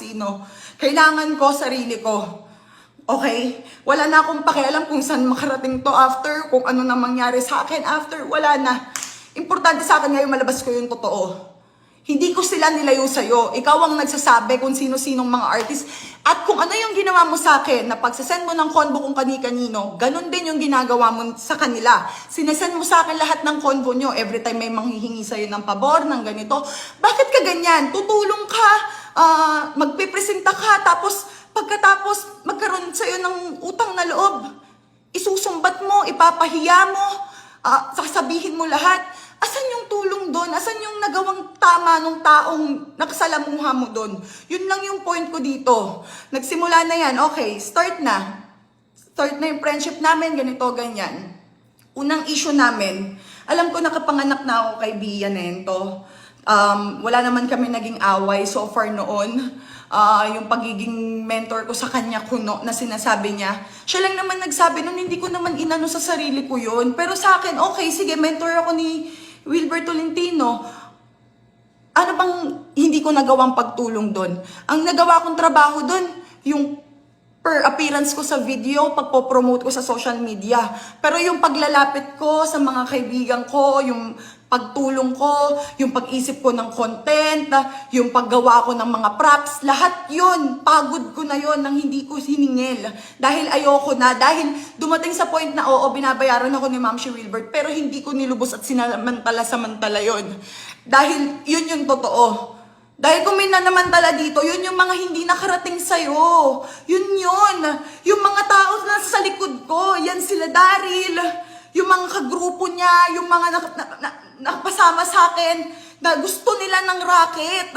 sino. Kailangan ko sarili ko. Okay? Wala na akong pakialam kung saan makarating to after, kung ano na mangyari sa akin after, wala na. Importante sa akin ngayon malabas ko yung totoo. Hindi ko sila nilayo sa'yo. Ikaw ang nagsasabi kung sino-sinong mga artist. At kung ano yung ginawa mo sa akin, na pagsasend mo ng convo kung kani-kanino, ganun din yung ginagawa mo sa kanila. Sinesend mo sa akin lahat ng convo nyo. Every time may manghihingi sa'yo ng pabor, ng ganito. Bakit ka ganyan? Tutulong ka, ah, magpipresenta ka, tapos pagkatapos magkaroon sa'yo ng utang na loob. Isusumbat mo, ipapahiya mo, ah, sasabihin mo lahat. Asan yung tulong doon? Asan yung nagawang tama nung taong nakasalamuha mo doon? Yun lang yung point ko dito. Nagsimula na yan. Okay, start na. Start na yung friendship namin, ganito, ganyan. Unang issue namin, alam ko nakapanganak na ako kay Bia Nento. Um, wala naman kami naging away so far noon. Ah, yung pagiging mentor ko sa kanya kuno na sinasabi niya. Siya lang naman nagsabi nun, hindi ko naman inano sa sarili ko yun. Pero sa akin, okay, sige, mentor ako ni Wilbert Tolentino. Ano bang hindi ko nagawang pagtulong doon? Ang nagawa kong trabaho doon, yung per appearance ko sa video, pagpo-promote ko sa social media. Pero yung paglalapit ko sa mga kaibigan ko, yung pagtulong ko, yung pag-isip ko ng content, yung paggawa ko ng mga props, lahat yon pagod ko na yon nang hindi ko hiningil. Dahil ayoko na, dahil dumating sa point na oo, binabayaran ako ni Ma'am Shi Wilbert, pero hindi ko nilubos at sinamantala-samantala yon Dahil yun yung totoo. Dahil kung may nanamantala dito, yun yung mga hindi nakarating sa'yo. Yun yun. Yung mga tao na sa likod ko, yan sila Daryl. Yung mga kagrupo niya, yung mga nak- na- na- nakapasama sa akin na gusto nila ng racket.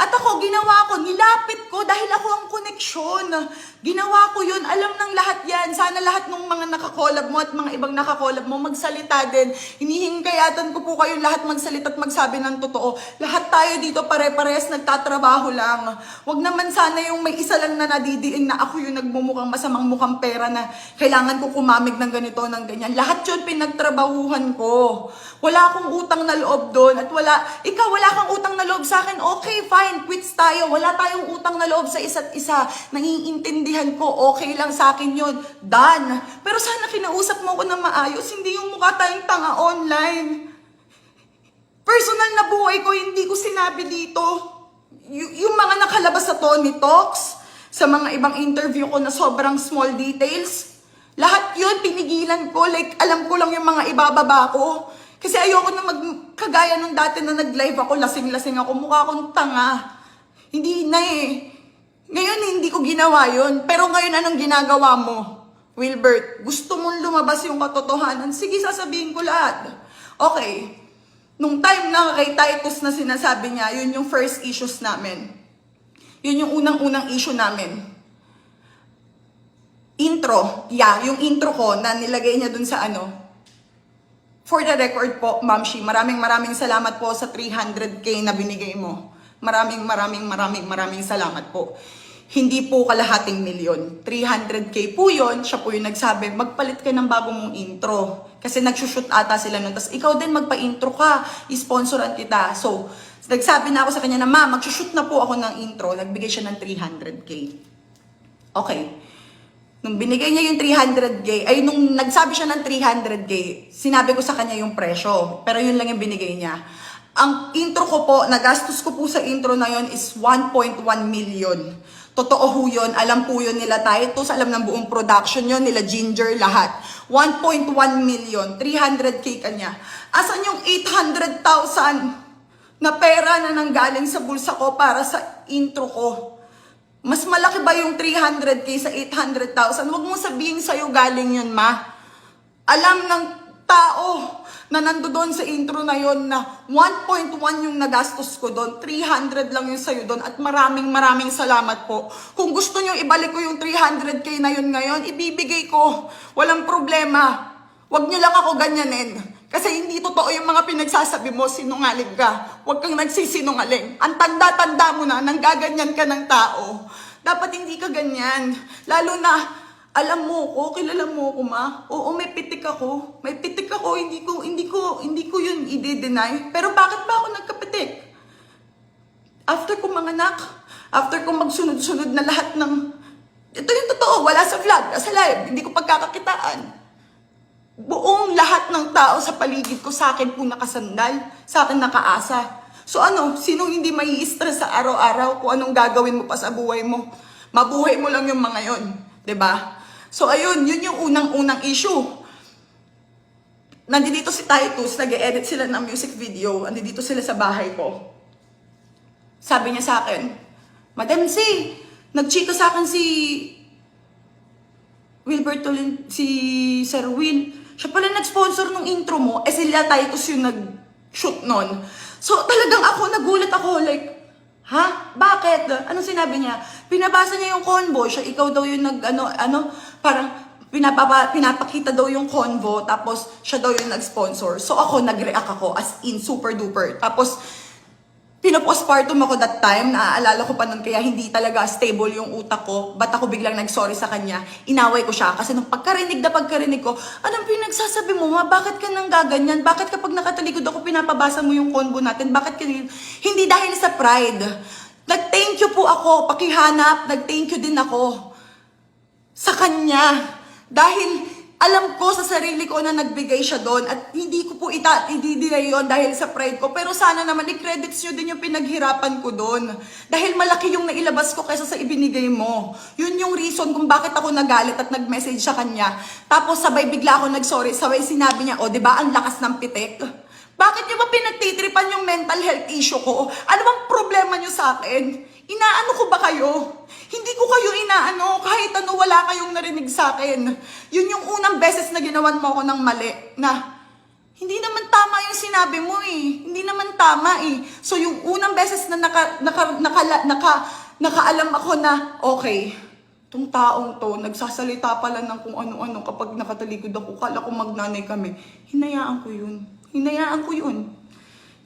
At ako, ginawa ko, nilapit ko dahil ako ang koneksyon. Ginawa ko yun, alam ng lahat yan. Sana lahat ng mga nakakolab mo at mga ibang nakakolab mo magsalita din. Hinihingkayatan ko po kayo lahat magsalita at magsabi ng totoo. Lahat tayo dito pare-pares nagtatrabaho lang. Huwag naman sana yung may isa lang na nadidiin na ako yung nagmumukhang masamang mukhang pera na kailangan ko kumamig ng ganito, ng ganyan. Lahat yun pinagtrabahuhan ko. Wala akong utang na loob doon at wala, ikaw wala kang utang na loob sa akin, okay, fine, quits tayo. Wala tayong utang na loob sa isa't isa. Nangiintindihan ko, okay lang sa akin yun. Done. Pero sana kinausap mo ko na maayos, hindi yung mukha tayong tanga online. Personal na buhay ko, hindi ko sinabi dito. Y- yung mga nakalabas sa Tony Talks, sa mga ibang interview ko na sobrang small details, lahat yun pinigilan ko. Like, alam ko lang yung mga ibababa ko. Kasi ayoko na magkagaya nung dati na nag-live ako, lasing-lasing ako, mukha akong tanga. Hindi na eh. Ngayon, hindi ko ginawa yun. Pero ngayon, anong ginagawa mo? Wilbert, gusto mong lumabas yung katotohanan? Sige, sasabihin ko lahat. Okay. Nung time na kay Titus na sinasabi niya, yun yung first issues namin. Yun yung unang-unang issue namin. Intro. Yeah, yung intro ko na nilagay niya dun sa ano, For the record po, Ma'am Shi, maraming maraming salamat po sa 300k na binigay mo. Maraming maraming maraming maraming salamat po. Hindi po kalahating milyon. 300k po yon Siya po yung nagsabi, magpalit ka ng bago mong intro. Kasi nagsushoot ata sila nun. Tapos ikaw din magpa-intro ka. I-sponsoran kita. So, nagsabi na ako sa kanya na, ma, magsushoot na po ako ng intro. Nagbigay siya ng 300k. Okay. Nung binigay niya yung 300k, ay nung nagsabi siya ng 300k, sinabi ko sa kanya yung presyo. Pero yun lang yung binigay niya. Ang intro ko po, nagastos ko po sa intro na yun is 1.1 million. Totoo ho yun, alam po yun nila Titus, alam ng buong production yun, nila Ginger, lahat. 1.1 million, 300k kanya. Asan yung 800,000 na pera na nanggaling sa bulsa ko para sa intro ko? Mas malaki ba yung 300k sa 800,000? Huwag mo sabihin sa'yo galing yun, ma. Alam ng tao na nando doon sa intro na yon na 1.1 yung nagastos ko doon, 300 lang yung sa'yo doon at maraming maraming salamat po. Kung gusto nyo ibalik ko yung 300k na yun ngayon, ibibigay ko. Walang problema. Huwag nyo lang ako ganyanin. Kasi hindi totoo yung mga pinagsasabi mo, sinungaling ka. Huwag kang nagsisinungaling. Ang tanda-tanda mo na, nang gaganyan ka ng tao. Dapat hindi ka ganyan. Lalo na, alam mo ko, kilala mo ko ma. Oo, may pitik ako. May pitik ako, hindi ko, hindi ko, hindi ko yun i-deny. Pero bakit ba ako nagkapitik? After ko manganak, After kong magsunod-sunod na lahat ng... Ito yung totoo, wala sa vlog, sa live, hindi ko pagkakakitaan. Buong lahat ng tao sa paligid ko sa akin po nakasandal, sa akin nakaasa. So ano, sinong hindi mai stress sa araw-araw kung anong gagawin mo pa sa buhay mo? Mabuhay mo lang yung mga yon, 'di ba? So ayun, yun yung unang-unang issue. Nandito si Titus, nag-edit sila ng music video, nandito sila sa bahay ko. Sabi niya sa akin, Madam C, nagchika sa akin si Wilbert Tolin, si Sir Will. Siya pala nag-sponsor nung intro mo, eh sila Titus yung nag-shoot nun. So talagang ako, nagulat ako, like, ha? Bakit? Anong sinabi niya? Pinabasa niya yung convo, siya ikaw daw yung nag, ano, ano, parang, pinapapa, pinapakita daw yung convo, tapos siya daw yung nag-sponsor. So ako, nag-react ako, as in, super duper. Tapos, Pinopostpartum ako that time, naaalala ko pa nun, kaya hindi talaga stable yung utak ko. Ba't ako biglang nag-sorry sa kanya? Inaway ko siya kasi nung pagkarinig na pagkarinig ko, anong pinagsasabi mo ma? Bakit ka nang gaganyan? Bakit kapag nakatalikod ako pinapabasa mo yung convo natin? Bakit ka Hindi dahil sa pride. Nag-thank you po ako, pakihanap, nag-thank you din ako sa kanya. Dahil alam ko sa sarili ko na nagbigay siya doon at hindi ko po ita ididinay yon dahil sa pride ko. Pero sana naman i-credits nyo din yung pinaghirapan ko doon. Dahil malaki yung nailabas ko kaysa sa ibinigay mo. Yun yung reason kung bakit ako nagalit at nag-message sa kanya. Tapos sabay bigla ako nag-sorry. Sabay sinabi niya, o oh, di ba ang lakas ng pitik? Bakit niyo ba pinagtitripan yung mental health issue ko? Ano bang problema niyo sa akin? Inaano ko ba kayo? Hindi ko kayo inaano, kahit ano wala kayong narinig sa akin. Yun yung unang beses na ginawan mo ako ng mali, na hindi naman tama yung sinabi mo eh. Hindi naman tama eh. So yung unang beses na naka, naka, naka, naka, nakaalam ako na, okay, tong taong to, nagsasalita pala ng kung ano-ano kapag nakatalikod ako, kala ko magnanay kami. Hinayaan ko yun. Hinayaan ko yun.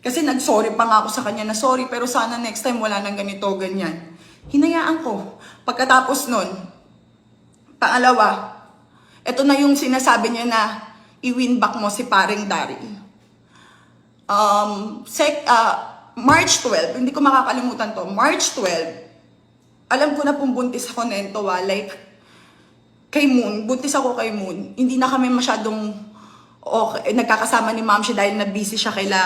Kasi nag-sorry pa nga ako sa kanya na sorry, pero sana next time wala nang ganito, ganyan. Hinayaan ko. Pagkatapos nun, pangalawa, ito na yung sinasabi niya na i-win back mo si paring Daryl. Um, sec, uh, March 12, hindi ko makakalimutan to, March 12, alam ko na pong buntis ako nento ah, like, kay Moon, buntis ako kay Moon, hindi na kami masyadong okay, nagkakasama ni ma'am siya dahil na busy siya kaila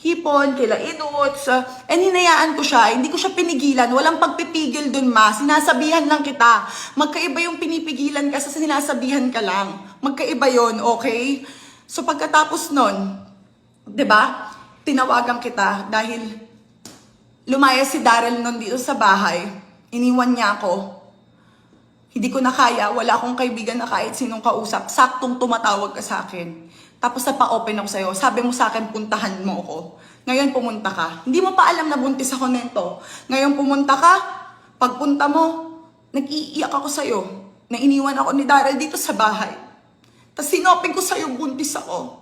hipon, kila uh, and hinayaan ko siya, hindi ko siya pinigilan, walang pagpipigil dun ma, sinasabihan lang kita, magkaiba yung pinipigilan ka sa sinasabihan ka lang, magkaiba yon okay? So pagkatapos nun, ba? Tinawagan kita dahil lumaya si Daryl nun dito sa bahay. Iniwan niya ako. Hindi ko na kaya, wala akong kaibigan na kahit sinong kausap. Saktong tumatawag ka sa akin. Tapos na pa-open ako sa'yo. Sabi mo sa akin, puntahan mo ako. Ngayon pumunta ka. Hindi mo pa alam na buntis ako nito. Ngayon pumunta ka, pagpunta mo, nag-iiyak ako sa'yo. Na iniwan ako ni Daryl dito sa bahay. Tapos sinoping ko sa'yo, buntis ako.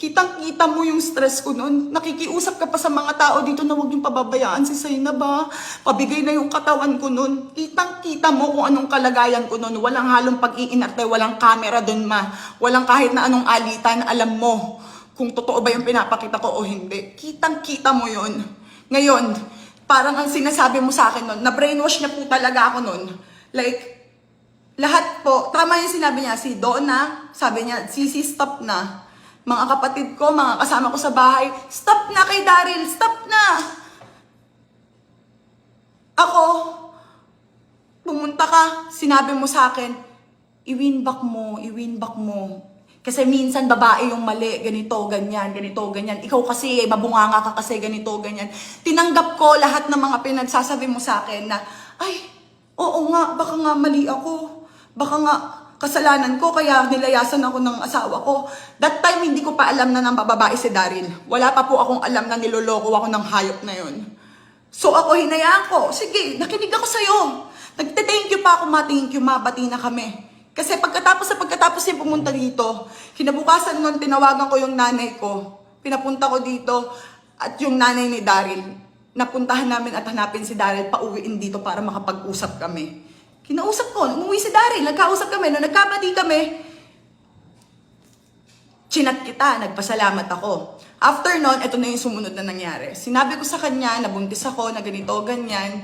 Kitang-kita mo yung stress ko noon. Nakikiusap ka pa sa mga tao dito na huwag yung pababayaan si Sayna ba? Pabigay na yung katawan ko noon. Kitang-kita mo kung anong kalagayan ko noon. Walang halong pag-iinarte, walang camera doon ma. Walang kahit na anong alitan, alam mo kung totoo ba yung pinapakita ko o hindi. Kitang-kita mo yun. Ngayon, parang ang sinasabi mo sa akin noon, na-brainwash niya po talaga ako noon. Like, lahat po, tama yung sinabi niya, si Donna, sabi niya, sisi stop na mga kapatid ko, mga kasama ko sa bahay, stop na kay Daryl, stop na! Ako, pumunta ka, sinabi mo sa akin, i-win back mo, i-win back mo. Kasi minsan babae yung mali, ganito, ganyan, ganito, ganyan. Ikaw kasi, mabunganga ka kasi, ganito, ganyan. Tinanggap ko lahat ng mga pinagsasabi mo sa akin na, ay, oo nga, baka nga mali ako. Baka nga, kasalanan ko kaya nilayasan ako ng asawa ko. That time hindi ko pa alam na ng bababae si Daryl. Wala pa po akong alam na niloloko ako ng hayop na yun. So ako hinayaan ko. Sige, nakinig ako sa'yo. Nagte-thank you pa ako, ma-thank you, mabati na kami. Kasi pagkatapos sa pagkatapos niya pumunta dito, kinabukasan nun tinawagan ko yung nanay ko. Pinapunta ko dito at yung nanay ni Daryl. Napuntahan namin at hanapin si Daryl pauwiin dito para makapag-usap kami. Kinausap ko, umuwi si Daryl, nagkausap kami, nung nagkabati kami, chinat kita, nagpasalamat ako. After nun, ito na yung sumunod na nangyari. Sinabi ko sa kanya, nabuntis ako, na ganito, ganyan.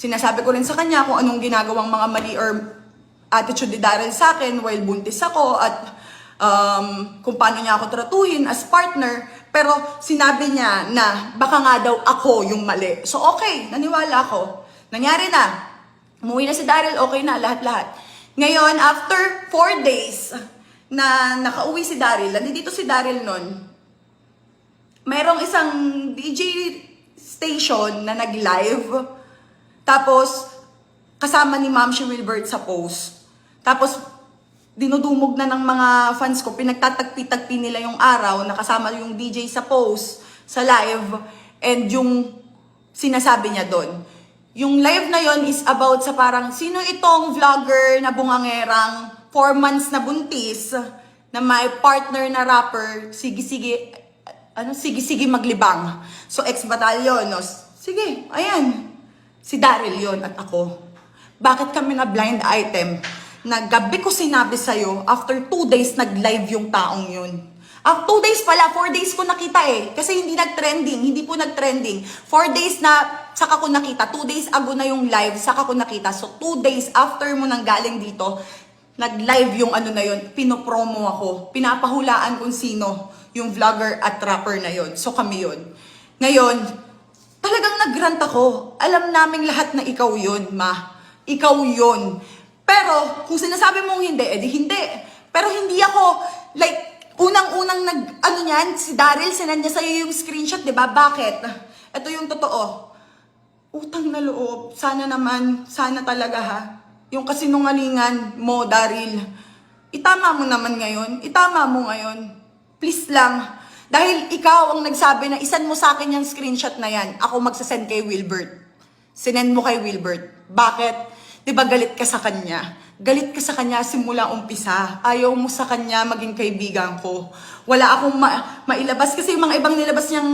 Sinasabi ko rin sa kanya kung anong ginagawang mga mali or attitude ni Daryl sa akin while buntis ako at um, kung paano niya ako tratuhin as partner. Pero sinabi niya na baka nga daw ako yung mali. So okay, naniwala ako. Nangyari na. Umuwi na si Daryl, okay na, lahat-lahat. Ngayon, after four days na nakauwi si Daryl, nandito si Daryl nun, mayroong isang DJ station na nag-live. Tapos, kasama ni Ma'am si Wilbert sa post. Tapos, dinudumog na ng mga fans ko, pinagtatagpi-tagpi nila yung araw, nakasama yung DJ sa post, sa live, and yung sinasabi niya doon. Yung live na yon is about sa parang, sino itong vlogger na bungangerang 4 months na buntis, na may partner na rapper, sige-sige, ano, sige-sige maglibang. So, ex-batalyon, no? Sige, ayan. Si Daryl yon at ako. Bakit kami na blind item? Na gabi ko sinabi sa'yo, after two days, nag-live yung taong yun. Ah, two days pala, four days ko nakita eh. Kasi hindi nag-trending, hindi po nag-trending. Four days na, saka ko nakita. Two days ago na yung live, saka ko nakita. So, two days after mo nang galing dito, nag-live yung ano na yun, pinopromo ako. Pinapahulaan kung sino yung vlogger at rapper na yun. So, kami yun. Ngayon, talagang nag-grant ako. Alam naming lahat na ikaw yun, ma. Ikaw yun. Pero, kung sinasabi mong hindi, edi hindi. Pero hindi ako, like, unang-unang nag, ano niyan, si Daryl, sinandya sa'yo yung screenshot, di ba? Bakit? Ito yung totoo. Utang na loob. Sana naman, sana talaga ha. Yung kasinungalingan mo, Daryl. Itama mo naman ngayon. Itama mo ngayon. Please lang. Dahil ikaw ang nagsabi na isan mo sa akin yung screenshot na yan. Ako magsasend kay Wilbert. Sinend mo kay Wilbert. Bakit? Di ba galit ka sa kanya? Galit ka sa kanya simula umpisa. Ayaw mo sa kanya maging kaibigan ko. Wala akong ma- mailabas kasi yung mga ibang nilabas niyang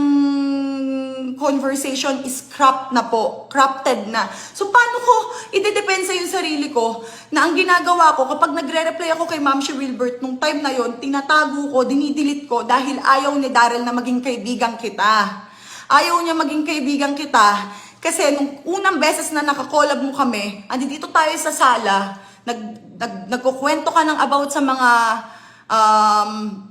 conversation is cropped na po. Crafted na. So, paano ko idedepensa yung sarili ko na ang ginagawa ko kapag nagre-reply ako kay Ma'am si Wilbert nung time na yon tinatago ko, dinidelete ko dahil ayaw ni Daryl na maging kaibigan kita. Ayaw niya maging kaibigan kita kasi nung unang beses na nakakolab mo kami, andi dito tayo sa sala, nag, nag, nagkukwento ka ng about sa mga um,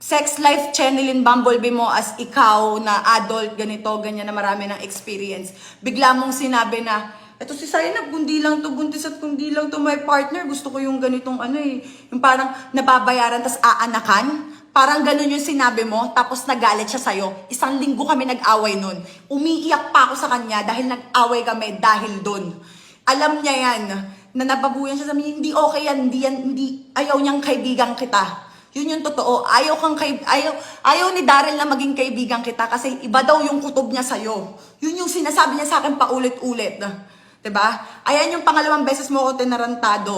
sex life channelin Bumblebee mo as ikaw na adult, ganito, ganyan na marami ng experience. Bigla mong sinabi na, eto si Sainab, kundi lang to, buntis at kundi lang to my partner. Gusto ko yung ganitong ano eh, yung parang nababayaran tas aanakan. Parang ganun yung sinabi mo, tapos nagalit siya sa'yo. Isang linggo kami nag-away nun. Umiiyak pa ako sa kanya dahil nag-away kami dahil dun. Alam niya yan, na nababuyan siya sa hindi okay yan, hindi yan, hindi, ayaw niyang kaibigan kita. Yun yung totoo. Ayaw kang kay, ayaw, ayaw ni Daryl na maging kaibigan kita kasi iba daw yung kutob niya sa'yo. Yun yung sinasabi niya sa akin paulit-ulit. 'Di ba? Ayan yung pangalawang beses mo ako tinarantado.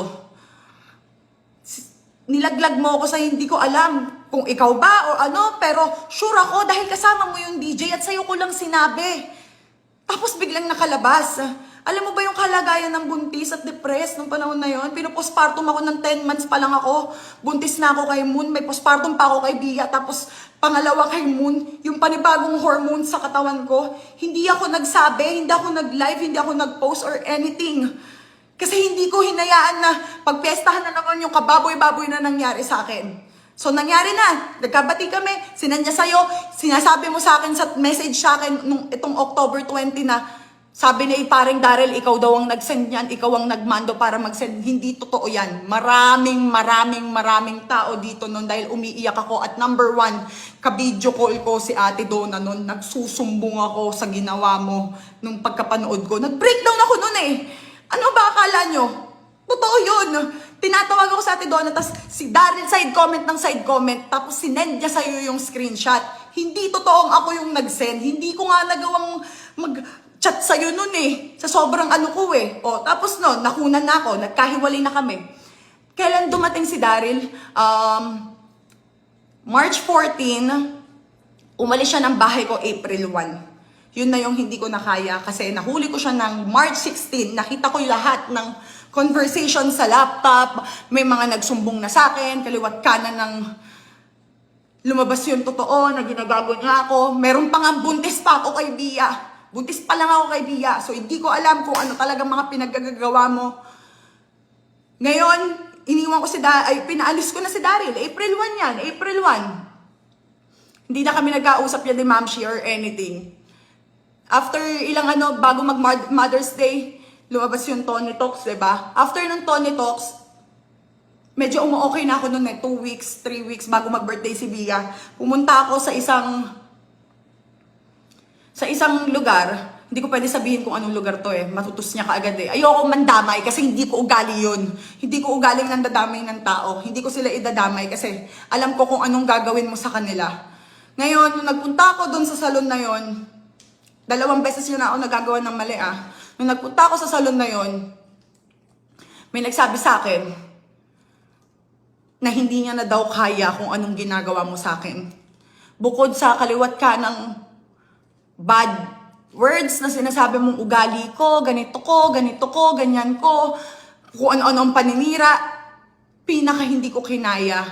Nilaglag mo ako sa hindi ko alam kung ikaw ba o ano, pero sure ako dahil kasama mo yung DJ at sa'yo ko lang sinabi. Tapos biglang nakalabas. Alam mo ba yung kalagayan ng buntis at depressed nung panahon na yon? Pinopostpartum ako ng 10 months pa lang ako. Buntis na ako kay Moon. May postpartum pa ako kay Bia. Tapos pangalawa kay Moon, yung panibagong hormones sa katawan ko. Hindi ako nagsabi, hindi ako nag-live, hindi ako nag-post or anything. Kasi hindi ko hinayaan na pagpestahan na naman yung kababoy-baboy na nangyari sa akin. So, nangyari na. Nagkabati kami. Sinanya sa'yo. Sinasabi mo sa akin sa message sa akin nung itong October 20 na sabi ni paring Daryl, ikaw daw ang nag-send niyan, ikaw ang nagmando para mag-send. Hindi totoo yan. Maraming, maraming, maraming tao dito noon dahil umiiyak ako. At number one, kabidyo call ko si Ate Donna noon. Nagsusumbong ako sa ginawa mo nung pagkapanood ko. Nag-breakdown ako noon eh. Ano ba akala nyo? Totoo yun. Tinatawag ako sa Ate Donna, tapos si Daryl side comment ng side comment, tapos sinend niya sa'yo yung screenshot. Hindi totoong ako yung nag-send. Hindi ko nga nagawang mag-chat sa'yo nun eh. Sa sobrang ano ko eh. O, tapos no, nakunan na ako, nagkahiwalay na kami. Kailan dumating si Daryl? Um, March 14, umalis siya ng bahay ko April 1. Yun na yung hindi ko nakaya kasi nahuli ko siya ng March 16. Nakita ko lahat ng conversation sa laptop. May mga nagsumbong na sa akin, kaliwat kanan ng lumabas yung totoo na ginagago niya ako. Meron pa nga buntis pa ako kay Bia. Buntis pa lang ako kay Bia. So, hindi ko alam kung ano talagang mga pinaggagawa mo. Ngayon, iniwan ko si da ay pinaalis ko na si Daryl. April 1 yan, April 1. Hindi na kami nagkausap yan ni Ma'am Shi or anything. After ilang ano, bago mag Mother's Day, lumabas yung Tony Talks, ba? After ng Tony Talks, medyo umu-okay na ako noon eh, 2 weeks, 3 weeks bago mag-birthday si Bia. Pumunta ako sa isang sa isang lugar, hindi ko pwede sabihin kung anong lugar to eh. Matutos niya kaagad eh. Ayoko mandamay kasi hindi ko ugali yun. Hindi ko ugaling nandadamay ng tao. Hindi ko sila idadamay kasi alam ko kung anong gagawin mo sa kanila. Ngayon, nung nagpunta ako doon sa salon na yon, dalawang beses yun na ako nagagawa ng mali ah. Nung nagpunta ako sa salon na yon, may nagsabi sa akin na hindi niya na daw kaya kung anong ginagawa mo sa akin. Bukod sa kaliwat ka ng bad words na sinasabi mong ugali ko, ganito ko, ganito ko, ganyan ko, kung ano-ano ang paninira, pinaka hindi ko kinaya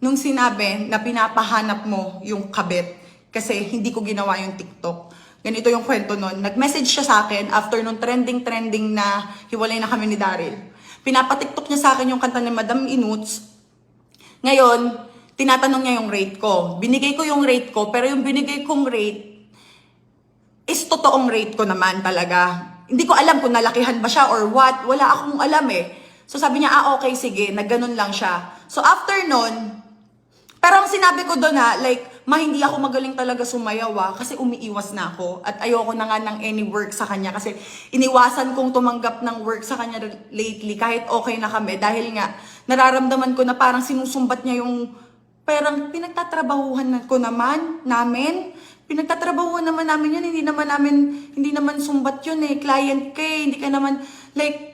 nung sinabi na pinapahanap mo yung kabit kasi hindi ko ginawa yung TikTok. Ganito yung kwento nun. Nag-message siya sa akin after nung trending-trending na hiwalay na kami ni Daryl. Pinapatiktok niya sa akin yung kanta ni Madam Inuts. Ngayon, tinatanong niya yung rate ko. Binigay ko yung rate ko, pero yung binigay kong rate is totoong rate ko naman talaga. Hindi ko alam kung nalakihan ba siya or what. Wala akong alam eh. So sabi niya, ah okay, sige, nagganon lang siya. So after nun, pero ang sinabi ko doon ha, like, ma hindi ako magaling talaga sumayaw ah, kasi umiiwas na ako. At ayoko na nga ng any work sa kanya kasi iniwasan kong tumanggap ng work sa kanya lately kahit okay na kami. Dahil nga, nararamdaman ko na parang sinusumbat niya yung parang pinagtatrabahuhan ko naman, namin. Pinagtatrabahuhan naman namin yun, hindi naman namin, hindi naman sumbat yun eh. Client ka eh, hindi ka naman, like,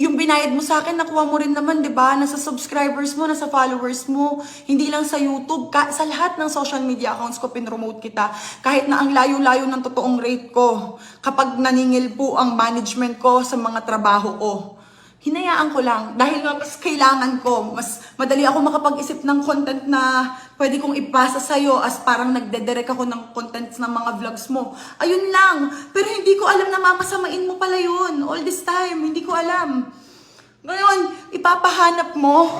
yung binayad mo sa akin, nakuha mo rin naman, di ba? Nasa subscribers mo, nasa followers mo. Hindi lang sa YouTube, ka, sa lahat ng social media accounts ko, pinromote kita. Kahit na ang layo-layo ng totoong rate ko. Kapag naningil po ang management ko sa mga trabaho ko. Hinayaan ko lang. Dahil nga mas kailangan ko. Mas madali ako makapag-isip ng content na pwede kong ipasa sa'yo as parang nagdedirect ako ng contents ng mga vlogs mo. Ayun lang. Pero hindi ko alam na mamasamain mo pala yun. All this time. Hindi ko alam. Ngayon, ipapahanap mo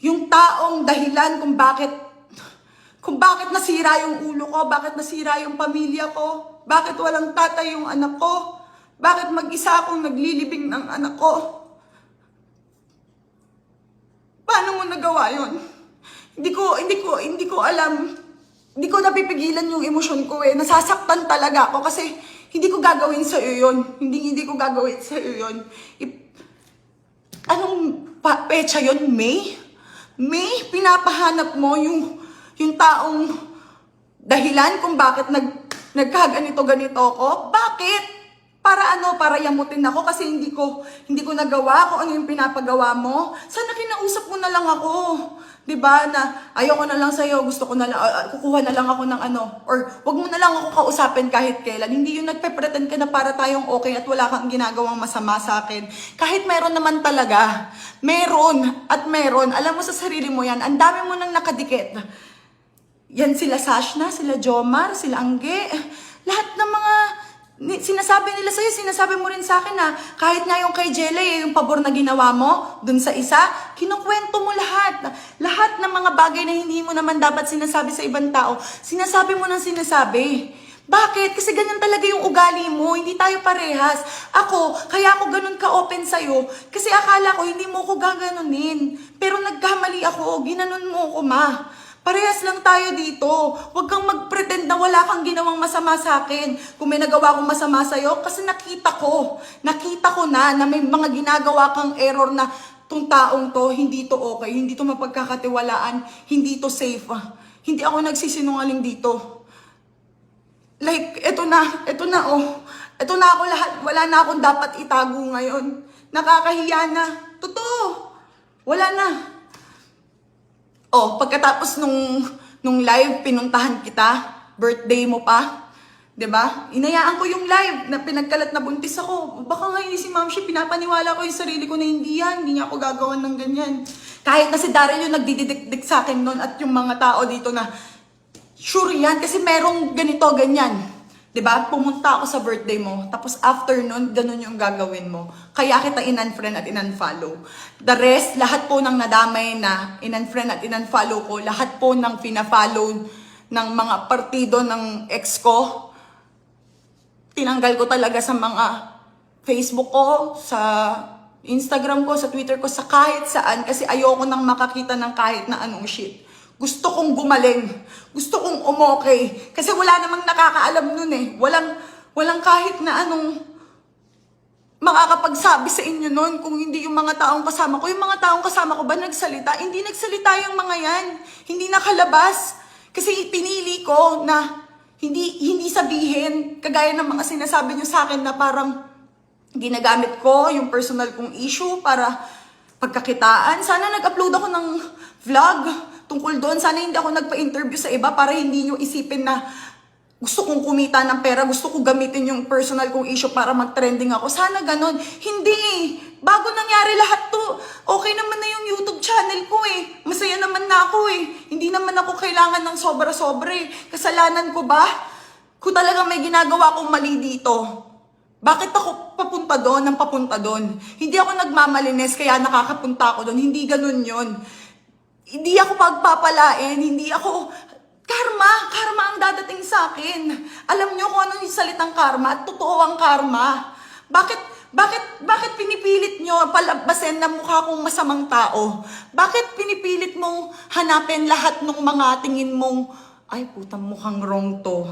yung taong dahilan kung bakit kung bakit nasira yung ulo ko, bakit nasira yung pamilya ko, bakit walang tatay yung anak ko, bakit mag-isa akong naglilibing ng anak ko. Paano mo nagawa yon? Hindi ko, hindi ko, hindi ko alam. Hindi ko napipigilan yung emosyon ko eh. Nasasaktan talaga ako kasi hindi ko gagawin sa iyo yun. Hindi, hindi ko gagawin sa iyo yun. I- Anong pa- pecha yon May? May, pinapahanap mo yung, yung taong dahilan kung bakit nag, nagkaganito-ganito ako? Bakit? Para ano? Para yamutin ako kasi hindi ko hindi ko nagawa kung ano yung pinapagawa mo. Sana kinausap mo na lang ako. 'Di ba? Na ayoko na lang sa gusto ko na lang ah, ah, kukuha na lang ako ng ano or wag mo na lang ako kausapin kahit kailan. Hindi yung nagpe-pretend ka na para tayong okay at wala kang ginagawang masama sa akin. Kahit meron naman talaga. Meron at meron. Alam mo sa sarili mo 'yan. Ang dami mo nang nakadikit. Yan sila Sashna, sila Jomar, sila Angge. Lahat ng mga sinasabi nila sa'yo, sinasabi mo rin sa akin na kahit nga yung kay Jelay, yung pabor na ginawa mo dun sa isa, kinukwento mo lahat. Lahat ng mga bagay na hindi mo naman dapat sinasabi sa ibang tao, sinasabi mo nang sinasabi. Bakit? Kasi ganyan talaga yung ugali mo. Hindi tayo parehas. Ako, kaya ako ganun ka-open sa'yo. Kasi akala ko hindi mo ko gaganunin. Pero nagkamali ako. Ginanon mo ko, ma. Parehas lang tayo dito. Huwag kang mag-pretend na wala kang ginawang masama sa akin. Kung may nagawa akong masama sa'yo, kasi nakita ko. Nakita ko na na may mga ginagawa kang error na tong taong to, hindi to okay, hindi to mapagkakatiwalaan, hindi to safe. Hindi ako nagsisinungaling dito. Like, eto na, eto na oh. Eto na ako lahat, wala na akong dapat itago ngayon. Nakakahiya na. Totoo. Wala na. Oh, pagkatapos nung nung live pinuntahan kita, birthday mo pa, 'di ba? Inayaan ko yung live na pinagkalat na buntis ako. Baka nga si Ma'am Shi pinapaniwala ko yung sarili ko na hindi yan, hindi niya ako gagawan ng ganyan. Kahit na si Daryl yung nagdididikdik sa akin noon at yung mga tao dito na sure yan kasi merong ganito ganyan. 'Di ba? Pumunta ako sa birthday mo, tapos after nun, ganun yung gagawin mo. Kaya kita in-unfriend at in-unfollow. The rest, lahat po ng nadamay na in-unfriend at in-unfollow ko, lahat po ng fina-follow ng mga partido ng ex ko, tinanggal ko talaga sa mga Facebook ko, sa Instagram ko, sa Twitter ko, sa kahit saan kasi ayoko nang makakita ng kahit na anong shit. Gusto kong gumaling. Gusto kong umokay. Kasi wala namang nakakaalam nun eh. Walang, walang kahit na anong makakapagsabi sa inyo nun kung hindi yung mga taong kasama ko. Yung mga taong kasama ko ba nagsalita? Hindi nagsalita yung mga yan. Hindi nakalabas. Kasi pinili ko na hindi hindi sabihin kagaya ng mga sinasabi niyo sa akin na parang ginagamit ko yung personal kong issue para pagkakitaan. Sana nag-upload ako ng vlog tungkol doon. Sana hindi ako nagpa-interview sa iba para hindi nyo isipin na gusto kong kumita ng pera, gusto ko gamitin yung personal kong issue para mag-trending ako. Sana ganon. Hindi eh. Bago nangyari lahat to, okay naman na yung YouTube channel ko eh. Masaya naman na ako eh. Hindi naman ako kailangan ng sobra-sobra eh. Kasalanan ko ba? Kung talaga may ginagawa kong mali dito, bakit ako papunta doon ng papunta doon? Hindi ako nagmamalinis kaya nakakapunta ako doon. Hindi ganun yon. Hindi ako pagpapalain, hindi ako... Karma! Karma ang dadating sa akin. Alam niyo kung ano yung salitang karma at totoo ang karma. Bakit, bakit, bakit pinipilit niyo palabasin na mukha kong masamang tao? Bakit pinipilit mong hanapin lahat ng mga tingin mong, ay putang mukhang wrong to.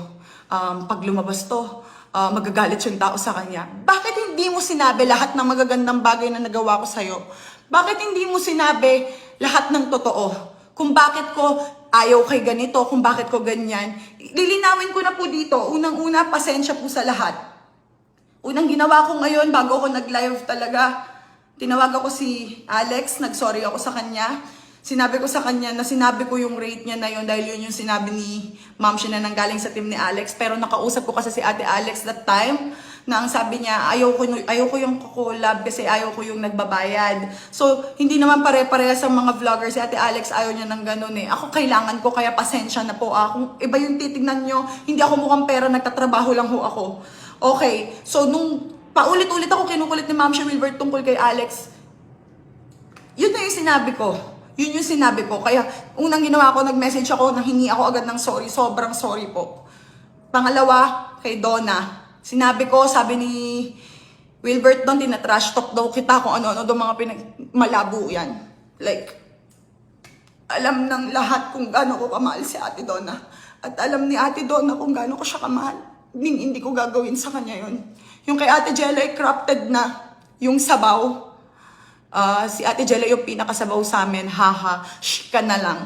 Um, pag lumabas to, ah, magagalit yung tao sa kanya. Bakit hindi mo sinabi lahat ng magagandang bagay na nagawa ko sa'yo? Bakit hindi mo sinabi lahat ng totoo? Kung bakit ko ayaw kay ganito, kung bakit ko ganyan. Lilinawin ko na po dito. Unang-una, pasensya po sa lahat. Unang ginawa ko ngayon, bago ako nag-live talaga, tinawag ako si Alex, nag-sorry ako sa kanya. Sinabi ko sa kanya na sinabi ko yung rate niya na yun dahil yun yung sinabi ni ma'am siya na nanggaling sa team ni Alex. Pero nakausap ko kasi si ate Alex that time na ang sabi niya, ayaw ko, ayaw ko yung collab kasi ayaw ko yung nagbabayad. So, hindi naman pare-pareha sa mga vlogger. Si Ate Alex ayaw niya ng ganun eh. Ako kailangan ko, kaya pasensya na po ah. Kung iba yung titignan nyo, hindi ako mukhang pera, nagtatrabaho lang ho ako. Okay, so nung paulit-ulit ako kinukulit ni Ma'am Wilbert tungkol kay Alex, yun na yung sinabi ko. Yun yung sinabi ko. Kaya unang ginawa ko, nag-message ako, nanghingi ako agad ng sorry. Sobrang sorry po. Pangalawa, kay Donna. Sinabi ko, sabi ni Wilbert doon, tinatrash talk daw kita kung ano-ano daw mga pinag... Malabo yan. Like, alam ng lahat kung gaano ko kamahal si Ate Donna. At alam ni Ate Donna kung gaano ko siya kamahal. Hindi, hindi ko gagawin sa kanya yun. Yung kay Ate Jella, ay crafted na yung sabaw. Ah, si Ate Jella yung pinakasabaw sa amin, haha, shh ka na lang.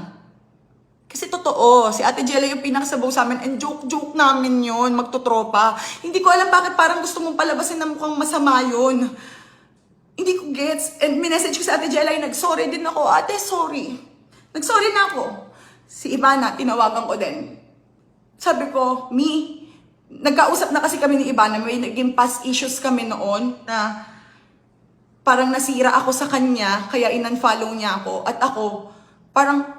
Kasi totoo, si Ate Jella yung pinakasabaw sa amin and joke-joke namin yun, magtutropa. Hindi ko alam bakit parang gusto mong palabasin na mukhang masama yun. Hindi ko gets. And minessage ko si Ate Jella, nag-sorry din ako. Ate, sorry. Nag-sorry na ako. Si Ivana, tinawagan ko din. Sabi ko, Mi, nagkausap na kasi kami ni Ivana, may naging past issues kami noon na parang nasira ako sa kanya, kaya in-unfollow niya ako. At ako, parang,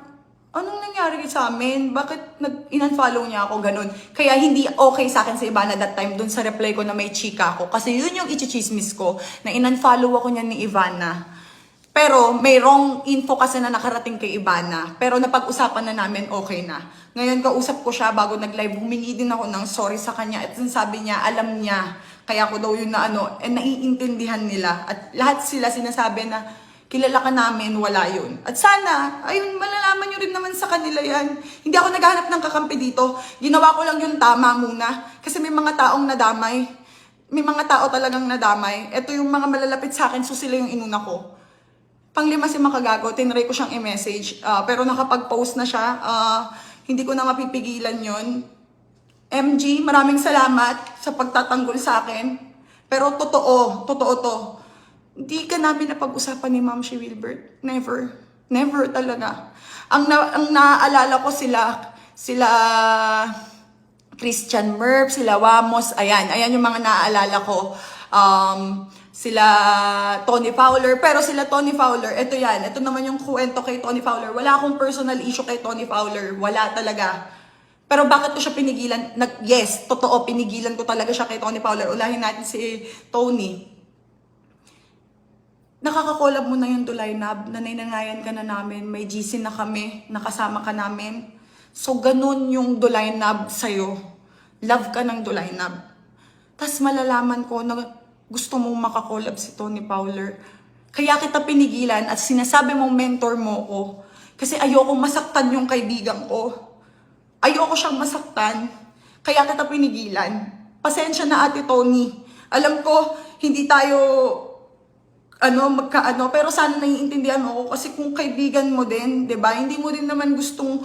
anong nangyari sa amin? Bakit nag-in-unfollow niya ako ganun? Kaya hindi okay sa akin si Ivana that time dun sa reply ko na may chika ako. Kasi yun yung ichichismis ko, na in-unfollow ako niya ni Ivana. Pero may wrong info kasi na nakarating kay Ivana. Pero napag-usapan na namin, okay na. Ngayon, kausap ko siya bago nag-live. Humingi din ako ng sorry sa kanya. At sabi niya, alam niya. Kaya ko daw yun na ano. And naiintindihan nila. At lahat sila sinasabi na, kilala ka namin, wala yun. At sana, ayun, malalaman nyo rin naman sa kanila yan. Hindi ako naghahanap ng kakampi dito. Ginawa ko lang yung tama muna. Kasi may mga taong nadamay. May mga tao talagang nadamay. Ito yung mga malalapit sa akin, so sila yung inuna ko. Panglima si Makagago, tinry ko siyang i-message. ah, pero nakapag-post na siya. Ah, hindi ko na mapipigilan yon. MG, maraming salamat sa pagtatanggol sa akin. Pero totoo, totoo to. Hindi ka namin napag-usapan ni Ma'am Shea Wilbert. Never. Never talaga. Ang, na, ang naaalala ko sila, sila Christian Merp, sila Wamos, ayan, ayan yung mga naaalala ko. Um, sila Tony Fowler, pero sila Tony Fowler, ito yan, ito naman yung kwento kay Tony Fowler. Wala akong personal issue kay Tony Fowler, wala talaga. Pero bakit ko siya pinigilan? Nag, yes, totoo, pinigilan ko talaga siya kay Tony Fowler. Ulahin natin si Tony. Nakakakolab mo na yung Dulay Nab, naninangayan ka na namin, may GC na kami, nakasama ka namin. So, ganun yung Dulay Nab sa'yo. Love ka ng Dulay Nab. Tapos malalaman ko na gusto mong makakolab si Tony Fowler. Kaya kita pinigilan at sinasabi mong mentor mo ko. Kasi ayoko masaktan yung kaibigan ko. Ayoko siyang masaktan. Kaya kita pinigilan. Pasensya na ate Tony. Alam ko, hindi tayo ano, magkaano, pero sana naiintindihan ako kasi kung kaibigan mo din, 'di ba? Hindi mo din naman gustong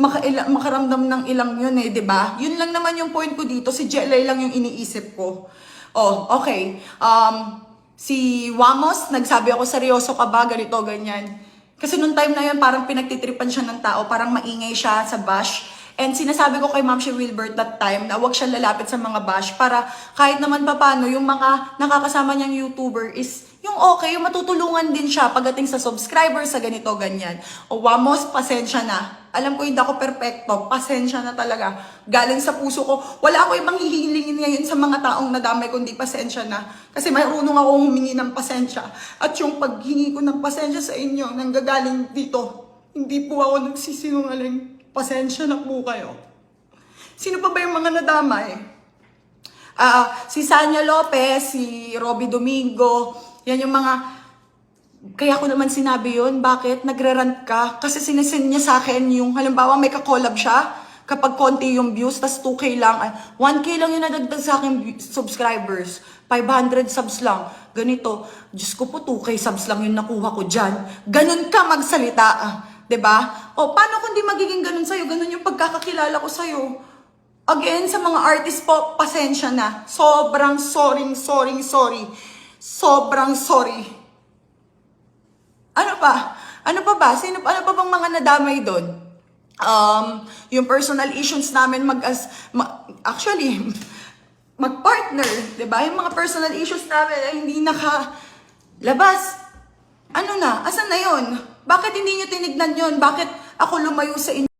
makaila, makaramdam ng ilang yun eh, 'di ba? Yun lang naman yung point ko dito, si Jelay lang yung iniisip ko. Oh, okay. Um, si Wamos, nagsabi ako, seryoso ka ba? Ganito, ganyan. Kasi nung time na yun, parang pinagtitripan siya ng tao, parang maingay siya sa bash. And sinasabi ko kay Ma'am si Wilbert that time na huwag siya lalapit sa mga bash para kahit naman papano yung mga nakakasama niyang YouTuber is yung okay, yung matutulungan din siya pagdating sa subscribers, sa ganito, ganyan. O Wamos, pasensya na. Alam ko hindi ako perfecto, pasensya na talaga. Galing sa puso ko, wala ako ibang hihilingin ngayon sa mga taong nadamay kundi pasensya na. Kasi marunong ako humingi ng pasensya. At yung paghingi ko ng pasensya sa inyo, nanggagaling dito, hindi po ako nagsisinungaling. Pasensya na po kayo. Sino pa ba yung mga nadamay? Ah, si Sanya Lopez, si Robbie Domingo, yan yung mga kaya ko naman sinabi yun, bakit nagre-rant ka? Kasi sinesend niya sa akin yung, halimbawa may ka-collab siya, kapag konti yung views, tas 2K lang, ay, 1K lang yung nadagdag sa akin subscribers, 500 subs lang, ganito, Diyos ko po 2K subs lang yung nakuha ko dyan. Ganun ka magsalita, ah, ba? O paano kung di magiging ganun sa'yo? Ganun yung pagkakakilala ko sa'yo. Again, sa mga artist po, pasensya na. Sobrang sorry, sorry, sorry. Sobrang sorry. Ano pa? Ano pa ba? Sino, ano pa bang mga nadamay doon? Um, yung personal issues namin mag, as, ma- actually, mag-partner, di ba? Yung mga personal issues namin ay hindi naka-labas. Ano na? Asan na yon? Bakit hindi nyo tinignan yon? Bakit ako lumayo sa inyo?